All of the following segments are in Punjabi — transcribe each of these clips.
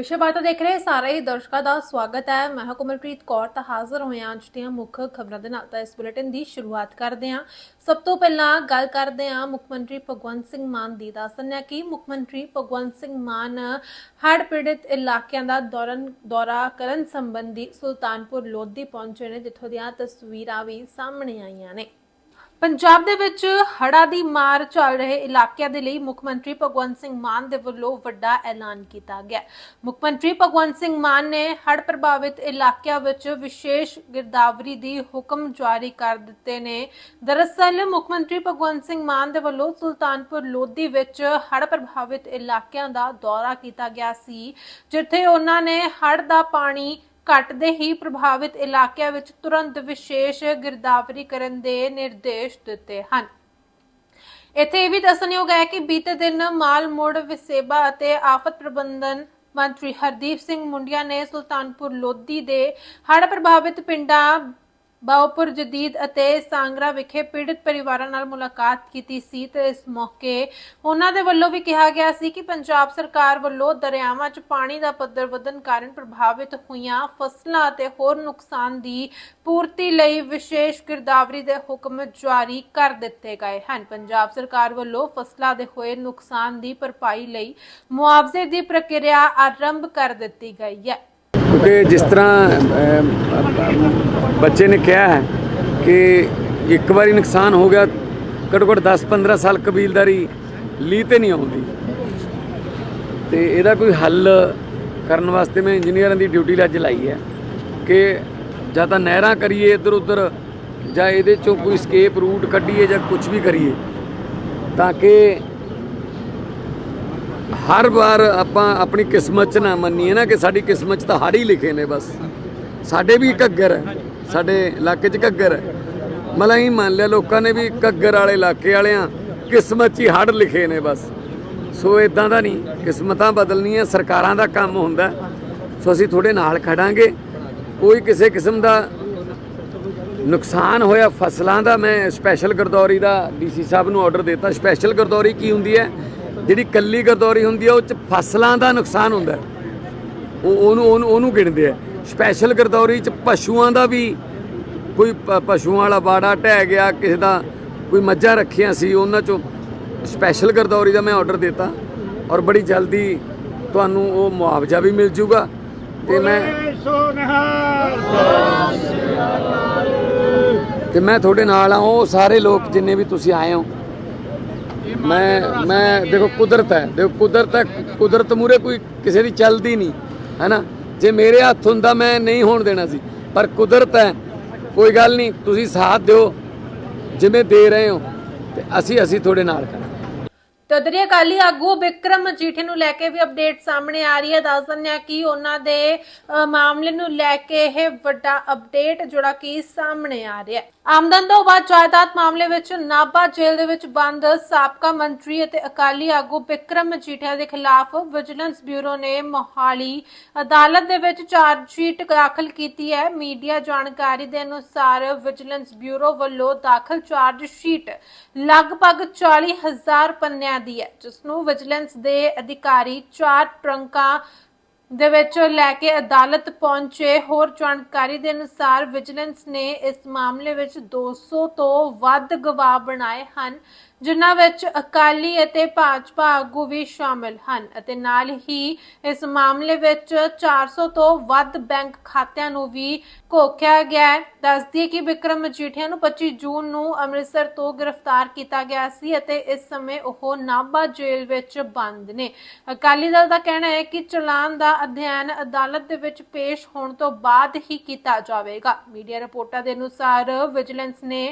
ਵਿਸ਼ੇ ਬਾਤਾਂ ਦੇਖ ਰਹੇ ਸਾਰੇ ਦਰਸ਼ਕਾਂ ਦਾ ਸਵਾਗਤ ਹੈ। ਮੈਂ ਹਾਂ ਕੋਮਲਪ੍ਰੀਤ ਕੌਰ, ਤਾਂ ਹਾਜ਼ਰ ਹੋਇਆ ਅੱਜ ਦੀਆਂ ਮੁੱਖ ਖਬਰਾਂ ਦੇ ਨਾਲ। ਤਾਂ ਇਸ ਬੁਲੇਟਿਨ ਦੀ ਸ਼ੁਰੂਆਤ ਕਰਦੇ ਹਾਂ। ਸਭ ਤੋਂ ਪਹਿਲਾਂ ਗੱਲ ਕਰਦੇ ਹਾਂ ਮੁੱਖ ਮੰਤਰੀ ਭਗਵੰਤ ਸਿੰਘ ਮਾਨ ਦੀ। ਦੱਸਣ ਹੈ ਕਿ ਮੁੱਖ ਮੰਤਰੀ ਭਗਵੰਤ ਸਿੰਘ ਮਾਨ ਹੜ੍ਹ ਪੀੜਤ ਇਲਾਕਿਆਂ ਦਾ ਦੌਰਨ ਦੌਰਾ ਕਰਨ ਸੰਬੰਧੀ ਸੁਲਤਾਨਪੁਰ ਲੋਧੀ ਪਹੁੰਚੇ ਨੇ, ਜਿੱਥੋਂ ਦੀਆਂ ਤਸਵੀਰਾਂ ਵੀ ਸਾਹਮਣੇ ਆਈਆਂ ਨੇ। ਪੰਜਾਬ ਦੇ ਵਿੱਚ ਹੜ੍ਹਾਂ ਦੀ ਮਾਰ ਚੱਲ ਰਹੇ ਇਲਾਕਿਆਂ ਦੇ ਲਈ ਮੁੱਖ ਮੰਤਰੀ ਭਗਵੰਤ ਸਿੰਘ ਮਾਨ ਦੇ ਵੱਲੋਂ ਵੱਡਾ ਐਲਾਨ ਕੀਤਾ ਗਿਆ। ਮੁੱਖ ਮੰਤਰੀ ਭਗਵੰਤ ਸਿੰਘ ਮਾਨ ਨੇ ਹੜ ਪ੍ਰਭਾਵਿਤ ਇਲਾਕਿਆਂ ਵਿੱਚ ਵਿਸ਼ੇਸ਼ ਗਿਰਦਾਵਰੀ ਦੀ ਹੁਕਮ ਜਾਰੀ ਕਰ ਦਿੱਤੇ ਨੇ। ਦਰਅਸਲ ਮੁੱਖ ਮੰਤਰੀ ਭਗਵੰਤ ਸਿੰਘ ਮਾਨ ਦੇ ਵੱਲੋਂ ਸੁਲਤਾਨਪੁਰ ਲੋਧੀ ਵਿੱਚ ਹੜ ਪ੍ਰਭਾਵਿਤ ਇਲਾਕਿਆਂ ਦਾ ਦੌਰਾ ਕੀਤਾ ਗਿਆ ਸੀ, ਜਿੱਥੇ ਉਹਨਾਂ ਨੇ ਹੜ ਦਾ ਪਾਣੀ ਘਟਦੇ ਹੀ ਪ੍ਰਭਾਵਿਤ ਇਲਾਕਿਆਂ ਵਿੱਚ ਤੁਰੰਤ ਵਿਸ਼ੇਸ਼ ਗਿਰਦਾਵਰੀ ਕਰਨ ਦੇ ਨਿਰਦੇਸ਼ ਦਿੱਤੇ ਹਨ। ਇੱਥੇ ਇਹ ਵੀ ਦੱਸਣਯੋਗ ਹੈ ਕਿ ਬੀਤੇ ਦਿਨ ਮਾਲ ਮੋੜ, ਵਿਸੇਬਾ ਅਤੇ ਆਫਤ ਪ੍ਰਬੰਧਨ ਮੰਤਰੀ ਹਰਦੀਪ ਸਿੰਘ ਮੁੰਡਿਆ ਨੇ ਸੁਲਤਾਨਪੁਰ ਲੋਧੀ ਦੇ ਹੜ੍ਹ ਪ੍ਰਭਾਵਿਤ ਪਿੰਡਾਂ ਬਾਉਪੁਰ ਜਦੀਦ ਅਤੇ ਸਾਂਗਰਾ ਵਿਖੇ ਪੀੜਤ ਪਰਿਵਾਰਾਂ ਨਾਲ ਮੁਲਾਕਾਤ ਕੀਤੀ ਸੀ ਤੇ ਇਸ ਮੌਕੇ ਉਹਨਾਂ ਦੇ ਵੱਲੋਂ ਵੀ ਕਿਹਾ ਗਿਆ ਸੀ ਕਿ ਪੰਜਾਬ ਸਰਕਾਰ ਵੱਲੋਂ ਦਰਿਆਵਾਂ 'ਚ ਪਾਣੀ ਦਾ ਪੱਧਰ ਵਧਣ ਕਾਰਨ ਪ੍ਰਭਾਵਿਤ ਹੋਈਆਂ ਫਸਲਾਂ ਅਤੇ ਹੋਰ ਨੁਕਸਾਨ ਦੀ ਪੂਰਤੀ ਲਈ ਵਿਸ਼ੇਸ਼ ਗਿਰਦਾਵਰੀ ਦੇ ਹੁਕਮ ਜਾਰੀ ਕਰ ਦਿੱਤੇ ਗਏ ਹਨ। ਪੰਜਾਬ ਸਰਕਾਰ ਵੱਲੋਂ ਫਸਲਾਂ ਦੇ ਹੋਏ ਨੁਕਸਾਨ ਦੀ ਭਰਪਾਈ ਲਈ ਮੁਆਵਜ਼ੇ ਦੀ ਪ੍ਰਕਿਰਿਆ ਆਰੰਭ ਕਰ ਦਿੱਤੀ ਗਈ ਹੈ। ਕਿਉਂਕਿ ਜਿਸ ਤਰ੍ਹਾਂ ਬੱਚੇ ਨੇ ਕਿਹਾ ਹੈ ਕਿ ਇੱਕ ਵਾਰੀ ਨੁਕਸਾਨ ਹੋ ਗਿਆ ਘੱਟੋ ਘੱਟ 10-15 ਸਾਲ ਕਬੀਲਦਾਰੀ ਲੀ ਤੇ ਨਹੀਂ ਆਉਂਦੀ। ਤੇ ਇਹਦਾ ਕੋਈ ਹੱਲ ਕਰਨ ਵਾਸਤੇ ਮੈਂ ਇੰਜੀਨੀਅਰਾਂ ਦੀ ਡਿਊਟੀ ਅੱਜ ਲਾਈ ਹੈ ਕਿ ਜਾਂ ਤਾਂ ਨਹਿਰਾਂ ਕਰੀਏ ਇੱਧਰ ਉੱਧਰ ਜਾਂ ਇਹਦੇ ਚੋਂ ਕੋਈ ਸਕੇਪ ਰੂਟ ਕੱਢੀਏ ਜਾਂ ਕੁਝ ਵੀ ਕਰੀਏ, ਤਾਂ ਕਿ ਹਰ ਵਾਰ ਆਪਾਂ ਆਪਣੀ ਕਿਸਮਤ 'ਚ ਨਾ ਮੰਨੀਏ ਨਾ ਕਿ ਸਾਡੀ ਕਿਸਮਤ 'ਚ ਤਾਂ ਹੜ ਹੀ ਲਿਖੇ ਨੇ ਬਸ। ਸਾਡੇ ਵੀ ਘੱਗਰ ਹੈ। ਸਾਡੇ ਇਲਾਕੇ 'ਚ ਘੱਗਰ ਹੈ। ਮਲਾ ਹੀ ਮੰਨ ਲਿਆ ਲੋਕਾਂ ਨੇ ਵੀ ਘੱਗਰ ਵਾਲੇ ਇਲਾਕੇ ਵਾਲਿਆਂ ਕਿਸਮਤ 'ਚ ਹੀ ਹੜ ਲਿਖੇ ਨੇ ਬਸ। ਸੋ ਇਦਾਂ ਦਾ ਨਹੀਂ, ਕਿਸਮਤਾਂ ਬਦਲਣੀਆਂ ਸਰਕਾਰਾਂ ਦਾ ਕੰਮ ਹੁੰਦਾ ਸੋ ਅਸੀਂ ਤੁਹਾਡੇ ਨਾਲ ਖੜਾਂਗੇ। ਕੋਈ ਕਿਸੇ ਕਿਸਮ ਦਾ ਨੁਕਸਾਨ ਹੋਇਆ ਫਸਲਾਂ ਦਾ, ਮੈਂ ਸਪੈਸ਼ਲ ਗਰਦੌਰੀ ਦਾ ਡੀਸੀ ਸਾਹਿਬ ਨੂੰ ਆਰਡਰ ਦਿੱਤਾ। ਸਪੈਸ਼ਲ ਗਰਦੌਰੀ ਕੀ ਹੁੰਦੀ ਹੈ? ਜਿਹੜੀ ਕੱਲੀ ਗਰਦੌਰੀ ਹੁੰਦੀ ਹੈ ਉਹ ਚ ਫਸਲਾਂ ਦਾ ਨੁਕਸਾਨ ਹੁੰਦਾ। ਉਹ ਉਹਨੂੰ ਉਹਨੂੰ ਉਹਨੂੰ ਗਿਣਦੇ ਆ। ਸਪੈਸ਼ਲ ਗਰਦੌਰੀ ਚ ਪਸ਼ੂਆਂ ਦਾ ਵੀ ਕੋਈ ਪਸ਼ੂਆਂ ਵਾਲਾ ਬਾੜਾ ਢਹਿ ਗਿਆ ਕਿਸੇ ਦਾ ਕੋਈ ਮੱਝਾਂ ਰੱਖੀਆਂ ਸੀ ਉਹਨਾਂ ਚੋਂ ਸਪੈਸ਼ਲ ਗਰਦੌਰੀ ਦਾ ਮੈਂ ਆਰਡਰ ਦਿੱਤਾ। ਔਰ ਬੜੀ ਜਲਦੀ ਤੁਹਾਨੂੰ ਉਹ ਮੁਆਵਜ਼ਾ ਵੀ ਮਿਲ ਜੂਗਾ। ਤੇ ਮੈਂ ਤੇ ਮੈਂ ਤੁਹਾਡੇ ਨਾਲ ਆ ਉਹ ਸਾਰੇ ਲੋਕ ਜਿੰਨੇ ਵੀ ਤੁਸੀਂ ਆਏ ਹੋ ਮੈਂ ਮੈਂ, ਦੇਖੋ ਕੁਦਰਤ ਹੈ, ਦੇਖੋ ਕੁਦਰਤ ਹੈ, ਕੁਦਰਤ ਮੂਰੇ ਕੋਈ ਕਿਸੇ ਦੀ ਚੱਲਦੀ ਨਹੀਂ, ਹੈ ਨਾ? ਜੇ ਮੇਰੇ ਹੱਥ ਹੁੰਦਾ ਮੈਂ ਨਹੀਂ ਹੋਣ ਦੇਣਾ ਸੀ, ਪਰ ਕੁਦਰਤ ਹੈ, ਕੋਈ ਗੱਲ ਨਹੀਂ, ਤੁਸੀਂ ਸਾਥ ਦਿਓ, ਜਿਵੇਂ ਦੇ ਰਹੇ ਹੋ, ਤੇ ਅਸੀਂ ਅਸੀਂ ਤੁਹਾਡੇ ਨਾਲ ਤਦਰੀ ਅਕਾਲੀ ਆਗੂ ਵਿਕਰਮ ਮਜੀਠੇ ਨੂੰ ਲੈ ਕੇ ਵੀ ਅਪਡੇਟ ਸਾਹਮਣੇ ਆ ਰਹੀ ਹੈ। ਦੱਸ ਦਿੰਦੇ ਆ ਕਿ ਉਹਨਾਂ ਦੇ ਮਾਮਲੇ ਨੂੰ ਲੈ ਕੇ ਇਹ ਵੱਡਾ ਅਪਡੇਟ ਜਿਹੜਾ ਕਿ ਸਾਹਮਣੇ ਆ ਰਿਹਾ ਹੈ। ਆਮਦਨ ਤੋਂ ਬਾਅਦ ਜਾਇਦਾਦ ਮਾਮਲੇ ਵਿੱਚ ਨਾਭਾ ਜੇਲ੍ਹ ਦੇ ਵਿੱਚ ਬੰਦ ਸਾਬਕਾ ਮੰਤਰੀ ਅਤੇ ਅਕਾਲੀ ਆਗੂ ਵਿਕਰਮ ਮਜੀਠਾ ਦੇ ਖਿਲਾਫ ਵਿਜੀਲੈਂਸ ਬਿਊਰੋ ਨੇ ਮੋਹਾਲੀ ਅਦਾਲਤ ਦੇ ਵਿੱਚ ਚਾਰਜ ਸ਼ੀਟ ਦਾਖਲ ਕੀਤੀ ਹੈ। ਮੀਡੀਆ ਜਾਣਕਾਰੀ ਦੇ ਅਨੁਸਾਰ ਵਿਜੀਲੈਂਸ ਬਿਊਰੋ ਵੱਲੋਂ ਦਾਖਲ ਚਾਰਜ ਸ਼ੀਟ ਲਗਭਗ 40000 ਪੰਨਿਆਂ ਦੀ ਹੈ, ਜਿਸ ਨੂੰ ਵਿਜੀਲੈਂਸ ਦੇ ਅਧਿਕਾਰੀ ਚਾਰ ਟਰੰਕਾਂ ਦੇ ਵਿੱਚ ਲੈ ਕੇ ਅਦਾਲਤ ਪਹੁੰਚੇ। ਹੋਰ ਜਾਣਕਾਰੀ ਦੇ ਅਨੁਸਾਰ ਵਿਜੀਲੈਂਸ ਨੇ ਇਸ ਮਾਮਲੇ ਵਿੱਚ 200 ਤੋਂ ਵੱਧ ਗਵਾਹ ਬਣਾਏ ਹਨ। ਜਿਨ੍ਹਾਂ ਵਿੱਚ ਅਕਾਲੀ ਅਤੇ ਭਾਜਪਾ ਆਗੂ ਵੀ ਸ਼ਾਮਿਲ ਹਨ ਅਤੇ ਨਾਲ ਹੀ ਇਸ ਮਾਮਲੇ ਵਿੱਚ 400 ਤੋਂ ਵੱਧ ਬੈਂਕ ਖਾਤਿਆਂ ਨੂੰ ਵੀ ਘੋਖਿਆ ਗਿਆ ਹੈ। ਦੱਸਦੀ ਕਿ ਵਿਕਰਮ ਮਜੀਠੀਆ ਨੂੰ 25 ਜੂਨ ਨੂੰ ਅੰਮ੍ਰਿਤਸਰ ਤੋਂ ਗ੍ਰਿਫਤਾਰ ਕੀਤਾ ਗਿਆ ਸੀ ਅਤੇ ਇਸ ਸਮੇਂ ਉਹ ਨਾਭਾ ਜੇਲ੍ਹ ਵਿੱਚ ਬੰਦ ਨੇ। ਅਕਾਲੀ ਦਲ ਦਾ ਕਹਿਣਾ ਹੈ ਕਿ ਚਲਾਨ ਦਾ ਅਧਿਐਨ ਅਦਾਲਤ ਦੇ ਵਿੱਚ ਪੇਸ਼ ਹੋਣ ਤੋਂ ਬਾਅਦ ਹੀ ਕੀਤਾ ਜਾਵੇਗਾ। ਮੀਡੀਆ ਰਿਪੋਰਟਾਂ ਦੇ ਅਨੁਸਾਰ ਵਿਜੀਲੈਂਸ ਨੇ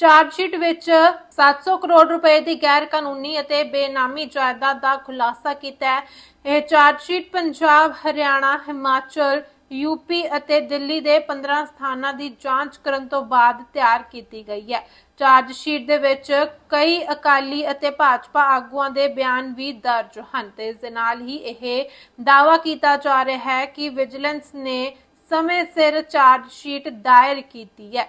ਚਾਰਜ ਸ਼ੀਟ ਵਿੱਚ 700 ਕਰੋੜ ਰੁਪਏ ਦੀ ਗੈਰ ਕਾਨੂੰਨੀ ਅਤੇ ਬੇਨਾਮੀ ਜਾਇਦਾਦ ਦਾ ਖੁਲਾਸਾ ਕੀਤਾ ਹੈ। ਇਹ ਚਾਰਜ ਪੰਜਾਬ, ਹਰਿਆਣਾ, ਹਿਮਾਚਲ ਯੂਪੀ ਅਤੇ ਦਿੱਲੀ ਦੇ 15 ਸਥਾਨਾਂ ਦੀ ਜਾਂਚ ਕਰਨ ਤੋਂ ਬਾਅਦ ਤਿਆਰ ਕੀਤੀ ਗਈ ਹੈ। ਚਾਰਜ ਸ਼ੀਟ ਦੇ ਵਿੱਚ ਕਈ ਅਕਾਲੀ ਅਤੇ ਭਾਜਪਾ ਆਗੂਆਂ ਦੇ ਬਿਆਨ ਵੀ ਦਰਜ ਹਨ ਤੇ ਇਸ ਦੇ ਨਾਲ ਹੀ ਇਹ ਦਾਅਵਾ ਕੀਤਾ ਜਾ ਰਿਹਾ ਹੈ ਕਿ ਵਿਜੀਲੈਂਸ ਨੇ ਸਮੇਂ ਸਿਰ ਚਾਰਜ ਸ਼ੀਟ ਦਾਇਰ ਕੀਤੀ ਹੈ।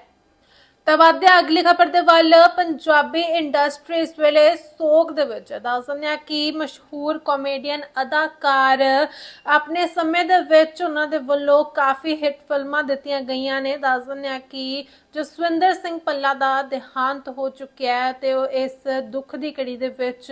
ਤਾਂ ਵਧਦੇ ਅਗਲੀ ਖਬਰ ਦੇ ਵੱਲ ਪੰਜਾਬੀ ਇੰਡਸਟਰੀ ਇਸ ਵੇਲੇ ਸੋਗ ਦੇ ਵਿੱਚ ਹੈ ਦੱਸ ਦਿੰਦੇ ਹਾਂ ਕਿ ਮਸ਼ਹੂਰ ਕਾਮੇਡੀਅਨ ਅਦਾਕਾਰ ਆਪਣੇ ਸਮੇਂ ਦੇ ਵਿੱਚ ਉਹਨਾਂ ਦੇ ਵੱਲੋਂ ਕਾਫੀ ਹਿੱਟ ਫਿਲਮਾਂ ਦਿੱਤੀਆਂ ਗਈਆਂ ਨੇ। ਦੱਸ ਦਿੰਦੇ ਆ ਕਿ ਜਸਵਿੰਦਰ ਸਿੰਘ ਪੱਲਾ ਦਾ ਦੇਹਾਂਤ ਹੋ ਚੁੱਕਿਆ ਹੈ ਤੇ ਉਹ ਇਸ ਦੁੱਖ ਦੀ ਘੜੀ ਦੇ ਵਿੱਚ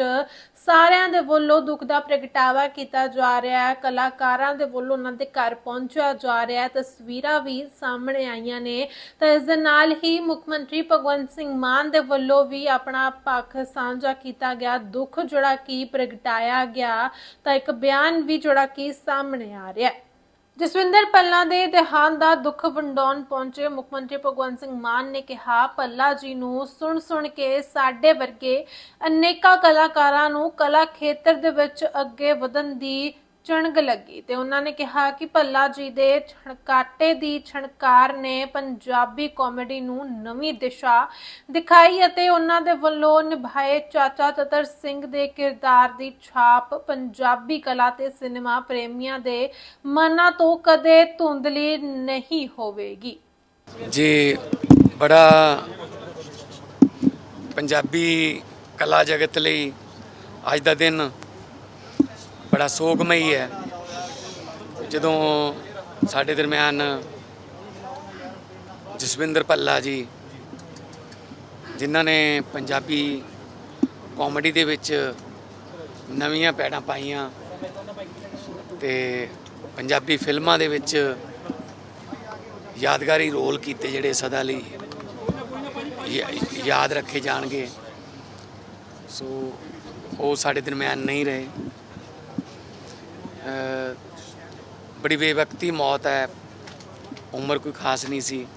ਸਾਰਿਆਂ ਦੇ ਵੱਲੋਂ ਦੁੱਖ ਦਾ ਪ੍ਰਗਟਾਵਾ ਕੀਤਾ ਜਾ ਰਿਹਾ ਹੈ। ਕਲਾਕਾਰਾਂ ਦੇ ਵੱਲੋਂ ਉਹਨਾਂ ਦੇ ਘਰ ਪਹੁੰਚਿਆ ਜਾ ਰਿਹਾ ਹੈ। ਤਸਵੀਰਾਂ ਵੀ ਸਾਹਮਣੇ ਆਈਆਂ ਨੇ। ਤਾਂ ਇਸ ਦੇ ਨਾਲ ਹੀ ਮੁੱਖ ਮੰਤਰੀ ਭਗਵੰਤ ਸਿੰਘ ਮਾਨ ਦੇ ਵੱਲੋਂ ਵੀ ਆਪਣਾ ਪੱਖ ਸਾਂਝਾ ਕੀਤਾ ਗਿਆ। ਦੁੱਖ ਜਿਹੜਾ ਕਿ ਪ੍ਰਗਟਾਇਆ ਗਿਆ। ਤਾਂ ਇੱਕ ਬਿਆਨ ਵੀ ਜਿਹੜਾ ਕਿ ਸਾਹਮਣੇ ਆ ਰਿਹਾ ਹੈ। ਜਸਵਿੰਦਰ ਪੱਲਾ ਦੇ ਦੇਹਾਂਤ ਦਾ ਦੁੱਖ ਵੰਡਾਉਣ ਪਹੁੰਚੇ ਮੁੱਖ ਮੰਤਰੀ ਭਗਵੰਤ ਸਿੰਘ ਮਾਨ ਨੇ ਕਿਹਾ ਪੱਲਾ ਜੀ ਨੂੰ ਸੁਣ ਸੁਣ ਕੇ ਸਾਡੇ ਵਰਗੇ ਅਨੇਕਾਂ ਕਲਾਕਾਰਾਂ ਨੂੰ ਕਲਾ ਖੇਤਰ ਦੇ ਵਿੱਚ ਅੱਗੇ ਵਧਣ ਦੀ ਚਣਗ ਲੱਗੀ ਤੇ ਉਹਨਾਂ ਨੇ ਕਿਹਾ ਕਿ ਪੱਲਾ ਜੀ ਦੇ ਛਣਕਾਟੇ ਦੀ ਛਣਕਾਰ ਨੇ ਪੰਜਾਬੀ ਕਾਮੇਡੀ ਨੂੰ ਨਵੀਂ ਦਿਸ਼ਾ ਦਿਖਾਈ ਅਤੇ ਉਹਨਾਂ ਦੇ ਵੱਲੋਂ ਨਿਭਾਏ ਚਾਚਾ ਚਤਰ ਸਿੰਘ ਦੇ ਕਿਰਦਾਰ ਦੀ ਛਾਪ ਪੰਜਾਬੀ ਕਲਾ ਤੇ ਸਿਨੇਮਾ ਪ੍ਰੇਮੀਆਂ ਦੇ ਮਨਾਂ ਤੋਂ ਕਦੇ ਧੁੰਦਲੀ ਨਹੀਂ ਹੋਵੇਗੀ। ਜੀ, ਬੜਾ ਪੰਜਾਬੀ ਕਲਾ ਜਗਤ ਲਈ ਅੱਜ ਦਾ ਦਿਨ ਬੜਾ ਸੋਗਮਈ ਹੈ। ਜਦੋਂ ਸਾਡੇ ਦਰਮਿਆਨ ਜਸਵਿੰਦਰ ਭੱਲਾ ਜੀ, ਜਿਨ੍ਹਾਂ ਨੇ ਪੰਜਾਬੀ ਕਾਮੇਡੀ ਦੇ ਵਿੱਚ ਨਵੀਆਂ ਪੈੜਾਂ ਪਾਈਆਂ ਤੇ ਪੰਜਾਬੀ ਫਿਲਮਾਂ ਦੇ ਵਿੱਚ ਯਾਦਗਾਰੀ ਰੋਲ ਕੀਤੇ ਜਿਹੜੇ ਸਦਾ ਲਈ ਯਾਦ ਰੱਖੇ ਜਾਣਗੇ। ਸੋ ਉਹ ਸਾਡੇ ਦਰਮਿਆਨ ਨਹੀਂ ਰਹੇ। ਬੜੀ ਬੇਵਕਤੀ ਮੌਤ ਹੈ। ਉਮਰ ਕੋਈ ਖਾਸ ਨਹੀਂ ਸੀ।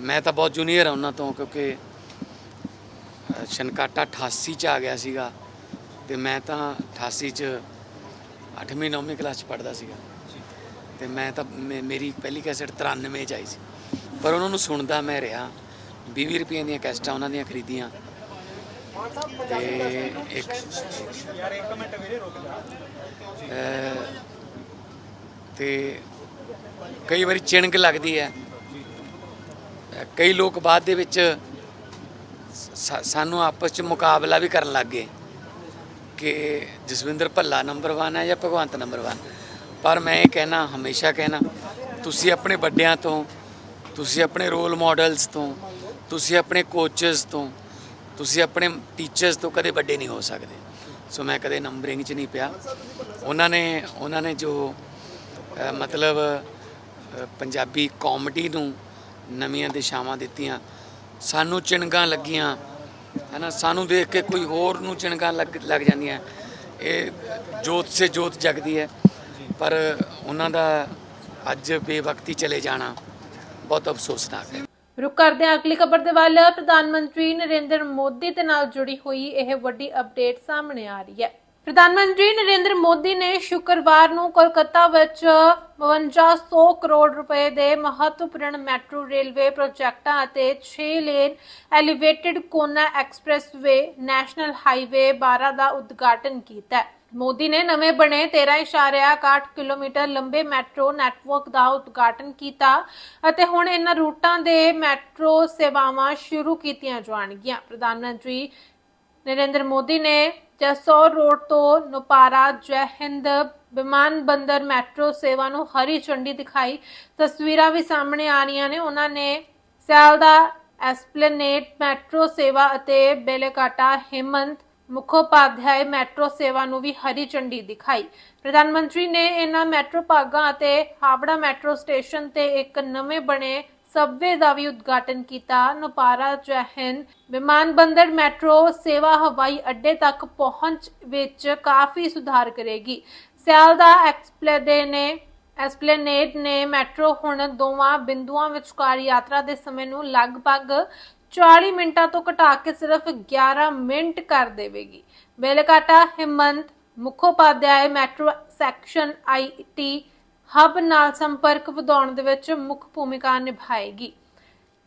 ਮੈਂ ਤਾਂ ਬਹੁਤ ਜੂਨੀਅਰ ਹਾਂ ਉਹਨਾਂ ਤੋਂ ਕਿਉਂਕਿ ਅ, ਛਨਕਾਟਾ 88 ਚ ਆ ਗਿਆ ਸੀਗਾ। ਤੇ ਮੈਂ ਤਾਂ 88 ਚ 8ਵੀਂ 9ਵੀਂ ਕਲਾਸ ਚ ਪੜ੍ਹਦਾ ਸੀਗਾ। ਤੇ ਮੈਂ ਤਾਂ ਮੇ- ਮੇਰੀ ਪਹਿਲੀ ਕੈਸਟ 93 ਚ ਆਈ ਸੀ। ਪਰ ਉਹਨਾਂ ਨੂੰ ਸੁਣਦਾ ਮੈਂ ਰਿਹਾ। 20 ਰੁਪਏ ਦੀਆਂ ਕੈਸਟਾਂ ਉਹਨਾਂ ਦੀਆਂ ਖਰੀਦੀਆਂ। ਤੇ ਇੱਕ ਅਹ, ਤੇ ਕਈ ਵਾਰੀ ਚਿਣਗ ਲੱਗਦੀ ਹੈ। ਕਈ ਲੋਕ ਬਾਅਦ ਦੇ ਵਿੱਚ ਸਾਨੂੰ ਆਪਸ ਚ ਮੁਕਾਬਲਾ ਵੀ ਕਰਨ ਲੱਗ ਗਏ ਕਿ ਜਸਵਿੰਦਰ ਭੱਲਾ ਨੰਬਰ 1 ਹੈ ਜਾਂ ਭਗਵੰਤ ਨੰਬਰ 1 ਪਰ ਮੈਂ ਇਹ ਕਹਿਣਾ, ਹਮੇਸ਼ਾ ਕਹਿਣਾ, ਤੁਸੀਂ ਆਪਣੇ ਵੱਡਿਆਂ ਤੋਂ, ਤੁਸੀਂ ਆਪਣੇ ਰੋਲ ਮਾਡਲਸ ਤੋਂ, ਤੁਸੀਂ ਆਪਣੇ ਕੋਚਸ ਤੋਂ ਤੁਸੀਂ ਆਪਣੇ ਟੀਚਰਸ ਤੋਂ ਕਦੇ ਵੱਡੇ ਨਹੀਂ ਹੋ ਸਕਦੇ। ਸੋ ਮੈਂ ਕਦੇ ਨੰਬਰਿੰਗ 'ਚ ਨਹੀਂ ਪਿਆ। ਉਹਨਾਂ ਨੇ ਉਹਨਾਂ ਨੇ ਜੋ ਮਤਲਬ ਪੰਜਾਬੀ ਕਾਮੇਡੀ ਨੂੰ ਨਵੀਆਂ ਦਿਸ਼ਾਵਾਂ ਦਿੱਤੀਆਂ, ਸਾਨੂੰ ਚਿਣਗਾਂ ਲੱਗੀਆਂ, ਹੈਨਾ, ਸਾਨੂੰ ਦੇਖ ਕੇ ਕੋਈ ਹੋਰ ਨੂੰ ਚਿਣਗਾਂ ਲੱਗ ਲੱਗ ਜਾਂਦੀਆਂ। ਇਹ ਜੋਤ ਸੇ ਜੋਤ ਜਗਦੀ ਹੈ। ਪਰ ਉਹਨਾਂ ਦਾ ਅੱਜ ਬੇਵਕਤੀ ਚਲੇ ਜਾਣਾ ਬਹੁਤ ਅਫਸੋਸਨਾਕ ਹੈ। ਰੁਕ ਕਰਦੇ ਹਾਂ ਅਗਲੀ ਖਬਰ ਦੇ ਵੱਲ ਪ੍ਰਧਾਨ ਮੰਤਰੀ ਨਰਿੰਦਰ ਮੋਦੀ ਦੇ ਨਾਲ ਜੁੜੀ ਹੋਈ ਇਹ ਵੱਡੀ ਅਪਡੇਟ ਸਾਹਮਣੇ ਆ ਰਹੀ ਹੈ। ਪ੍ਰਧਾਨ ਮੰਤਰੀ ਨਰਿੰਦਰ ਮੋਦੀ ਨੇ ਸ਼ੁੱਕਰਵਾਰ ਨੂੰ ਕੋਲਕਾਤਾ ਵਿੱਚ 5200 ਕਰੋੜ ਰੁਪਏ ਦੇ ਮਹੱਤਵਪੂਰਨ ਮੈਟਰੋ ਰੇਲਵੇ ਪ੍ਰੋਜੈਕਟਾਂ ਅਤੇ 6 ਲੇਨ ਐਲੀਵੇਟਿਡ ਕੋਨਾ ਐਕਸਪ੍ਰੈਸਵੇ ਨੈਸ਼ਨਲ ਹਾਈਵੇ 12 ਦਾ ਉਦਘਾਟਨ ਕੀਤਾ ਮੋਦੀ ਨੇ ਨਵੇਂ ਬਣੇ 13.61 ਕਿਲੋਮੀਟਰ ਲੰਬੇ ਮੈਟਰੋ ਨੈਟਵਰਕ ਦਾ ਉਦਘਾਟਨ ਕੀਤਾ ਅਤੇ ਹੁਣ ਇਹਨਾਂ ਰੂਟਾਂ ਦੇ ਮੈਟਰੋ ਸੇਵਾਵਾਂ ਸ਼ੁਰੂ ਕੀਤੀਆਂ ਜਾਣਗੀਆਂ। ਪ੍ਰਧਾਨ ਮੰਤਰੀ ਨਰਿੰਦਰ ਮੋਦੀ ਨੇ ਜਸੌਰ ਰੋਡ ਤੋਂ ਨੋਪਾਰਾ, ਜੈ ਹਿੰਦ ਵਿਮਾਨ ਬੰਦਰ ਮੈਟਰੋ ਸੇਵਾ ਨੂੰ ਹਰੀ ਝੰਡੀ ਦਿਖਾਈ। ਤਸਵੀਰਾਂ ਵੀ ਸਾਹਮਣੇ ਆ ਰਹੀਆਂ ਨੇ। ਉਹਨਾਂ ਨੇ ਸਿਆਲਦਾ ਐਸਪਲੇਨੇਡ ਮੈਟਰੋ ਸੇਵਾ ਅਤੇ ਬੇਲੇਕਾਟਾ, ਹਿਮੰਤ ਮੁਖੋਪਾਧਿਆਏ ਮੈਟਰੋ ਸੇਵਾ ਨੂੰ ਵੀ ਹਰੀ ਝੰਡੀ ਦਿਖਾਈ। ਪ੍ਰਧਾਨ ਮੰਤਰੀ ਨੇ ਇਹਨਾਂ ਮੈਟਰੋ ਭਾਗਾਂ ਅਤੇ ਹਾਵੜਾ ਮੈਟਰੋ ਸਟੇਸ਼ਨ ਤੇ ਇੱਕ ਨਵੇਂ ਬਣੇ ਸਬਵੇ ਦਾ ਵੀ ਉਦਘਾਟਨ ਕੀਤਾ। ਨੋਪਾਰਾ ਜਹਿਨ ਵਿਮਾਨ ਬੰਦਰ ਮੈਟਰੋ ਸੇਵਾ ਹਵਾਈ ਅੱਡੇ ਤੱਕ ਪਹੁੰਚ ਵਿੱਚ ਕਾਫੀ ਸੁਧਾਰ ਕਰੇਗੀ। ਸਿਆਲਦਾ ਐਕਸਪਲੇਡੇ ਨੇ ਐਸਪਲੇਨੇਡ ਨੇ ਮੈਟਰੋ ਹੁਣ ਦੋਵਾਂ ਬਿੰਦੂਆਂ ਵਿਚਕਾਰ ਯਾਤਰਾ ਦੇ ਸਮੇਂ ਨੂੰ ਲਗਭਗ 40 ਮਿੰਟਾਂ ਤੋਂ ਘਟਾ ਕੇ ਸਿਰਫ 11 ਮਿੰਟ ਕਰ ਦੇਵੇਗੀ। ਬੇਲਕਾਟਾ, ਹਿੰਮਤ, Mukhopadhyay, metro section IT hub ਨਾਲ ਸੰਪਰਕ ਵਧਾਉਣ ਦੇ ਵਿੱਚ ਮੁੱਖ ਭੂਮਿਕਾ ਨਿਭਾਏਗੀ।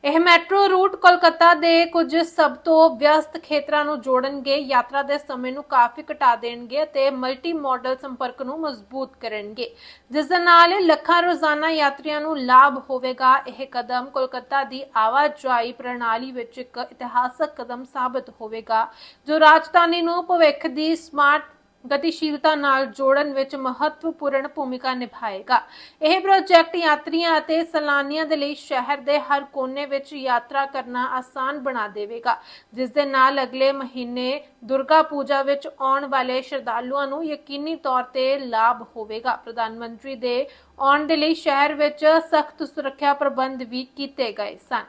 ਇਹ ਮੈਟਰੋ ਰੂਟ ਕੋਲਕਾਤਾ ਦੇ ਕੁਝ ਸਭ ਤੋਂ ਵਿਅਸਤ ਖੇਤਰਾਂ ਨੂੰ ਜੋੜਨਗੇ, ਯਾਤਰਾ ਦੇ ਸਮੇਂ ਨੂੰ ਕਾਫੀ ਘਟਾ ਦੇਣਗੇ ਅਤੇ ਮਲਟੀ ਮਾਡਲ ਸੰਪਰਕ ਨੂੰ ਮਜ਼ਬੂਤ ਕਰਨਗੇ। ਜਿਸ ਦੇ ਨਾਲ ਲੱਖਾਂ ਰੋਜ਼ਾਨਾ ਯਾਤਰੀਆਂ ਨੂੰ ਲਾਭ ਹੋਵੇਗਾ, ਇਹ ਕਦਮ ਕੋਲਕਾਤਾ ਦੀ ਆਵਾਜਾਈ ਪ੍ਰਣਾਲੀ ਵਿੱਚ ਇੱਕ ਇਤਿਹਾਸਕ ਕਦਮ ਸਾਬਤ ਹੋਵੇਗਾ, ਜੋ ਰਾਜਧਾਨੀ ਨੂੰ ਭਵਿੱਖ ਦੀ ਸਮਾਰਟ ਗਤੀਸ਼ੀਲਤਾ ਨਾਲ ਜੋੜਨ ਵਿੱਚ ਮਹੱਤਵਪੂਰਨ ਭੂਮਿਕਾ ਨਿਭਾਏਗਾ। ਇਹ ਪ੍ਰੋਜੈਕਟ ਯਾਤਰੀਆਂ ਅਤੇ ਸੈਲਾਨੀਆਂ ਦੇ ਲਈ ਸ਼ਹਿਰ ਦੇ ਹਰ ਕੋਨੇ ਵਿੱਚ ਯਾਤਰਾ ਕਰਨਾ ਆਸਾਨ ਬਣਾ ਦੇਵੇਗਾ, ਜਿਸ ਦੇ ਨਾਲ ਅਗਲੇ ਮਹੀਨੇ ਦੁਰਗਾ ਪੂਜਾ ਵਿੱਚ ਆਉਣ ਵਾਲੇ ਸ਼ਰਧਾਲੂਆਂ ਨੂੰ ਯਕੀਨੀ ਤੌਰ ਤੇ ਲਾਭ ਹੋਵੇਗਾ। ਪ੍ਰਧਾਨ ਮੰਤਰੀ ਦੇ ਆਉਣ ਦੇ ਲਈ ਸ਼ਹਿਰ ਵਿੱਚ ਸਖਤ ਸੁਰੱਖਿਆ ਪ੍ਰਬੰਧ ਵੀ ਕੀਤੇ ਗਏ ਸਨ।